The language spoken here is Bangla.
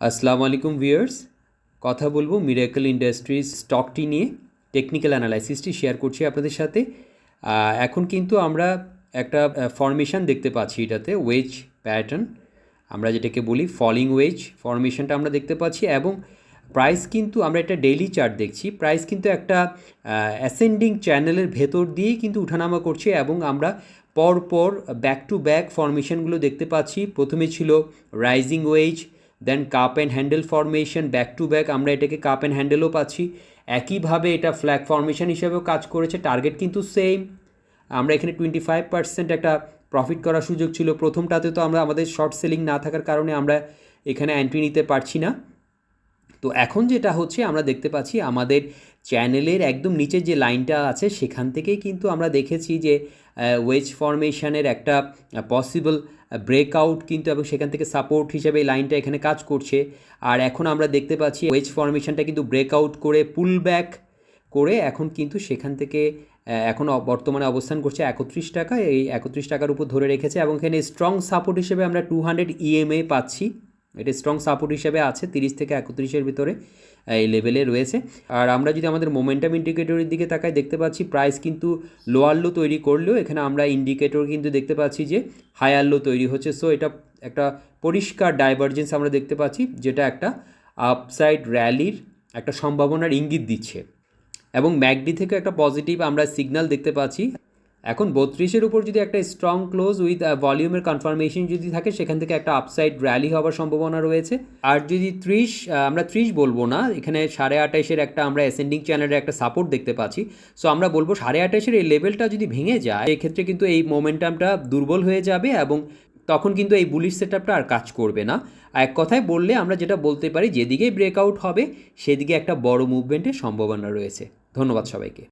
আসসালামু আলাইকুম ভিউয়ার্স। কথা বলব মিরাকল ইন্ডাস্ট্রিজ স্টকটি নিয়ে। টেকনিক্যাল অ্যানালাইসিসটি শেয়ার করছি আপনাদের সাথে। এখন কিন্তু আমরা একটা ফরমেশন দেখতে পাচ্ছি এটাতে ওয়েজ প্যাটার্ন আমরা যেটাকে বলি ফলিং ওয়েজ ফরমেশনটা আমরা দেখতে পাচ্ছি এবং প্রাইস কিন্তু আমরা একটা ডেইলি চার্ট দেখছি। প্রাইস কিন্তু একটা অ্যাসেন্ডিং চ্যানেলের ভেতর দিয়েই কিন্তু উঠানামা করছে এবং আমরা পর পর ব্যাক টু ব্যাক ফরমেশনগুলো দেখতে পাচ্ছি। প্রথমে ছিল rising wedge then cup and handle formation back to back আমরা এটাকে কাপ অ্যান্ড হ্যান্ডেলও পাচ্ছি। একইভাবে এটা ফ্ল্যাগ ফরমেশন হিসেবেও কাজ করেছে টার্গেট কিন্তু সেম আমরা এখানে টোয়েন্টি ফাইভ পার্সেন্ট একটা প্রফিট করার সুযোগ ছিল। প্রথমটাতে তো আমরা আমাদের শর্ট সেলিং না থাকার কারণে আমরা এখানে অ্যান্ট্রি নিতে পারছি না। তো এখন যেটা হচ্ছে, আমরা দেখতে পাচ্ছি আমাদের চ্যানেলের একদম নিচে যে লাইনটা আছে, সেখান থেকেই কিন্তু আমরা দেখেছি যে ওয়েজ ফরমেশনের একটা পসিবল ব্রেকআউট কিন্তু এবং সেখান থেকে সাপোর্ট হিসেবে এই লাইনটা এখানে কাজ করছে। আর এখন আমরা দেখতে পাচ্ছি ওয়েজ ফরমেশনটা কিন্তু ব্রেকআউট করে পুল ব্যাক করে এখন কিন্তু সেখান থেকে এখন বর্তমানে অবস্থান করছে একত্রিশ টাকা। এই একত্রিশ টাকার উপর ধরে রেখেছে এবং এখানে স্ট্রং সাপোর্ট হিসেবে আমরা টু হান্ড্রেড ইএমএ পাচ্ছি। এটা স্ট্রং সাপোর্ট হিসেবে আছে, তিরিশ থেকে একত্রিশের ভিতরে এই লেভেলে রয়েছে। আর আমরা যদি আমাদের মোমেন্টাম ইন্ডিকেটরের দিকে তাকাই, দেখতে পাচ্ছি প্রাইস কিন্তু লোয়ার লো তৈরি করলেও, এখানে আমরা ইন্ডিকেটর কিন্তু দেখতে পাচ্ছি যে হায়ার লো তৈরি হচ্ছে। সো এটা একটা পরিষ্কার ডাইভারজেন্স আমরা দেখতে পাচ্ছি, যেটা একটা আপসাইড র্যালির একটা সম্ভাবনার ইঙ্গিত দিচ্ছে। এবং ম্যাকডি থেকে একটা পজিটিভ আমরা সিগন্যাল দেখতে পাচ্ছি। এখন বত্রিশের উপর যদি একটা স্ট্রং ক্লোজ উইথ ভলিউমের কনফার্মেশন যদি থাকে, সেখান থেকে একটা আপসাইড র্যালি হওয়ার সম্ভাবনা রয়েছে। আর যদি ত্রিশ আমরা ত্রিশ বলব না, এখানে সাড়ে আঠাশের একটা আমরা অ্যাসেন্ডিং চ্যানেলের একটা সাপোর্ট দেখতে পাচ্ছি। সো আমরা বলব সাড়ে আঠাশের এই লেভেলটা যদি ভেঙে যায়, এক্ষেত্রে কিন্তু এই মোমেন্টামটা দুর্বল হয়ে যাবে এবং তখন কিন্তু এই বুলিশ সেটআপটা আর কাজ করবে না। এক কথায় বললে, আমরা যেটা বলতে পারি, যেদিকেই ব্রেকআউট হবে, সেদিকে একটা বড় মুভমেন্টের সম্ভাবনা রয়েছে। ধন্যবাদ সবাইকে।